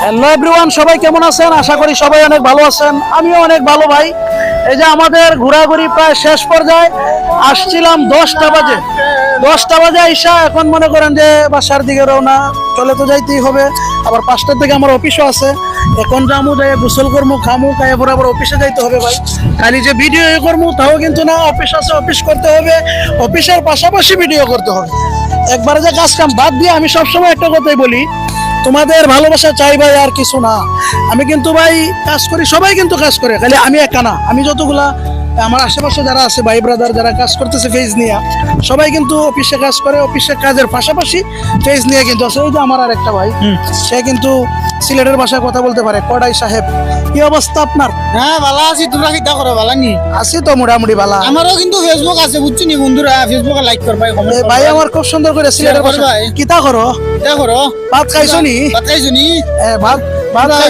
Hello everyone সবাই কেমন আছেন? আশা করি সবাই অনেক ভালো আছেন। আমিও অনেক ভালো, ভাই। এই যে আমাদের ঘোরাঘুরি প্রায় শেষ পর্যায়ে আসছিলাম দশটা বাজে। দশটা বাজে আইসা এখন মনে করেন যে বাসার দিকে রওনা, চলে তো যাইতেই হবে। আবার পাঁচটার থেকে আমার অফিসও আছে। এখন যামু যাই গোসল করব খামু, খাইয়ে পরে আবার অফিসে যাইতে হবে, ভাই। খালি যে ভিডিও করব তাও কিন্তু না, অফিস আছে, অফিস করতে হবে। অফিসের পাশাপাশি ভিডিও করতে হবে। একবারে যে কাজ কাম বাদ দিয়ে আমি সবসময় একটা কথাই বলি তোমাদের ভালোবাসা চাই ভাই আর কিছু না। আমি কিন্তু ভাই কাজ করি সবাই কিন্তু কাজ করে খালি আমি একা না। আমি যতগুলা আমার আশেপাশে যারা আছে ভাই ব্রাদার যারা কাজ করতেছে ফেজ নিয়ে সবাই কিন্তু অফিসে কাজ করে অফিসে কাজের পাশাপাশি ফেজ নিয়ে কিন্তু আছে। ওই যে আমার আর একটা ভাই সে কিন্তু সিলেটের ভাষায় কথা বলতে পারে। কডাই সাহেব কি অবস্থা আপনার? হ্যাঁ ভালো আছি। তোমরা কিতা করো ভালো নি? আছি তো মোটামুটি ভালো। আমারও কিন্তু ফেসবুক আছে বুঝছি নি বন্ধুরা? ফেসবুকে লাইক কর ভাই কমেন্ট ভাই আমার খুব সুন্দর করে সিলেটের করবা, ভাষা কিতা করো? কিতা করো ভাত খাইছো নি? ভাত খাইছো নি? এ, ভাত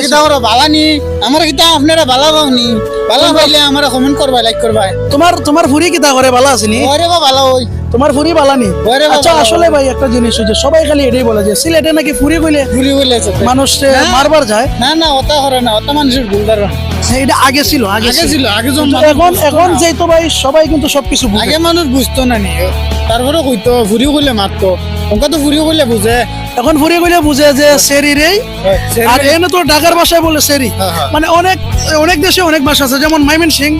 কিতা ভালো নি আমার কিতা আপনারা পাইলে আমার কমেন্ট লাইক করবাই। তোমার তোমার ফুরি কিতা করে ওরে বা ওই। তোমার ফুরি আচ্ছা আসলে ভাই একটা জিনিস হচ্ছে সবাই খালি এটাই বলে যে সিলেটে নাকি ফুরি মানুষ। মারবার যায়? না না ওটা করে না ওটা মানুষের ভুল ধারণা। হ্যাঁ, এটা আগে ছিল আগে ছিল। এখন ভাই সবাই কিন্তু সবকিছু আগে মানুষ বুঝতো না নি। তারপরে কইতো ফুরিও করলে মারতো। ওকে তো ফুরিও করলে বুঝে। এখন ফুরি কইলে বুঝে যে সেরি রে। আর এনে তো ঢাকার ভাষায় বলে সেরি। হ্যাঁ, হ্যাঁ। মানে অনেক অনেক দেশে অনেক ভাষা আছে যেমন মাইমেন সিং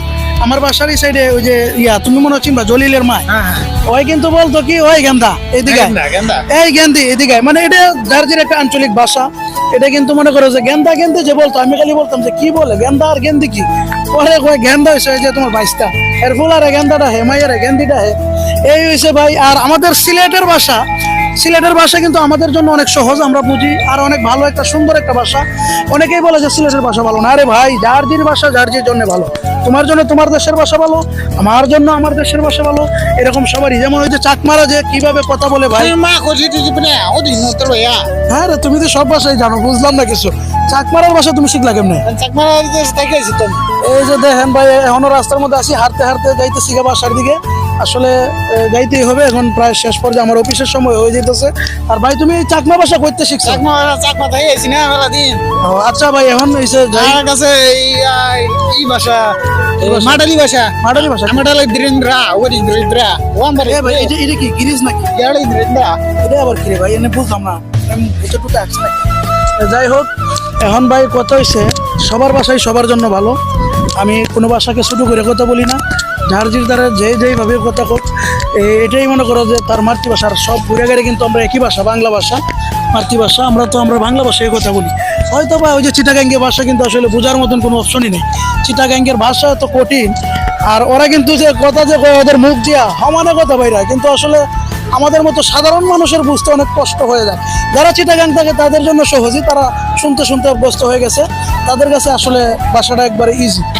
আমার বাসার এই সাইডে ওই যে ইয়া তুমি মনে হচ্ছে জলিলের মা হ্যাঁ হ্যাঁ। ওই কিন্তু বলতো কি ওই গেন্দা এদিকে। এই গেন্দি এদিকে। মানে এটা দার্জির একটা আঞ্চলিক ভাষা। এটা কিন্তু মনে করো যে গেন্দা গেন্দি যে বলতো আমি খালি বলতাম যে কি বলে গেন্দা আর গেন্দি কি? পরে কয় গেন্দা হয়েছে যে তোমার বাইশটা এর ফুলারে গেন্দাটা হে মাইয়ারে গেন্দিটা হে। এই হয়েছে ভাই আর আমাদের সিলেটের ভাষা সিলেটের ভাষা কিন্তু আমাদের জন্য অনেক সহজ আমরা বুঝি। আর অনেক ভালো একটা সুন্দর একটা ভাষা। অনেকেই বলে যে সিলেটের ভাষা ভালো না। আরে ভাই জার্জির ভাষা জার্জির জন্য ভালো। তোমার জন্য তোমার দেশের ভাষা ভালো আমার জন্য আমার দেশের ভাষা ভালো এরকম সবারই। যেমন ওই যে চাকমারা যে কীভাবে কথা বলে ভাই। দিন হ্যাঁ রে তুমি তো সব ভাষাই জানো বুঝলাম না কিছু। চাকমারার ভাষা তুমি শিখলা কেমনে? এই যে দেখেন ভাই এখনও রাস্তার মধ্যে আসি হাঁটতে হাঁটতে যাইতেছি বাসার দিকে। আসলে এ, যাইতেই হবে। এখন প্রায় শেষ পর্যায়ে আমার অফিসের সময় হয়ে যেতেছে আর ভাই তুমি চাকমা ভাষা করতে শিখছো? চাকমা চাকমা তাই গেছি না মেলা দিন। ও, আচ্ছা ভাই এখন এসে যাই কাছে এই ভাষা? মাডালি ভাষা মাডালি ভাষা আমার ডালে ধীরেন্দ্রা ওরি ধীরেন্দ্রা। ও আমার এ ভাই এটা এটা কি গিরিজ নাকি? ইয়াড়ি ধীরেন্দ্রা। এটা আবার কি রে ভাই? এনে বুঝলাম না। আমি টুতে আসছে যাই হোক এখন ভাই কত হয়েছে সবার ভাষাই সবার জন্য ভালো। আমি কোনো ভাষাকে শুধু করে কথা বলি না। যার জির দ্বারা যে যেইভাবে কথা এ- এটাই মনে করো যে তার মাতৃভাষার সব ঘুরে কিন্তু আমরা একই ভাষা, বাংলা ভাষা, মাতৃভাষা, আমরা তো আমরা বাংলা ভাষায় কথা বলি। হয়তো বা ওই যে চিটাগাঙ্গের ভাষা কিন্তু আসলে বোঝার মতন কোনো অপশনই নেই। চিটাগাঙ্গের ভাষা এত কঠিন, আর ওরা কিন্তু যে কথা যে ওদের মুখ দিয়া সমানে কথা বাইরা, কিন্তু আসলে আমাদের মতো সাধারণ মানুষের বুঝতে অনেক কষ্ট হয়ে যায়। যারা চিটাগাং থাকে, তাদের জন্য সহজই তারা শুনতে শুনতে অভ্যস্ত হয়ে গেছে। তাদের কাছে আসলে ভাষাটা একবারে ইজি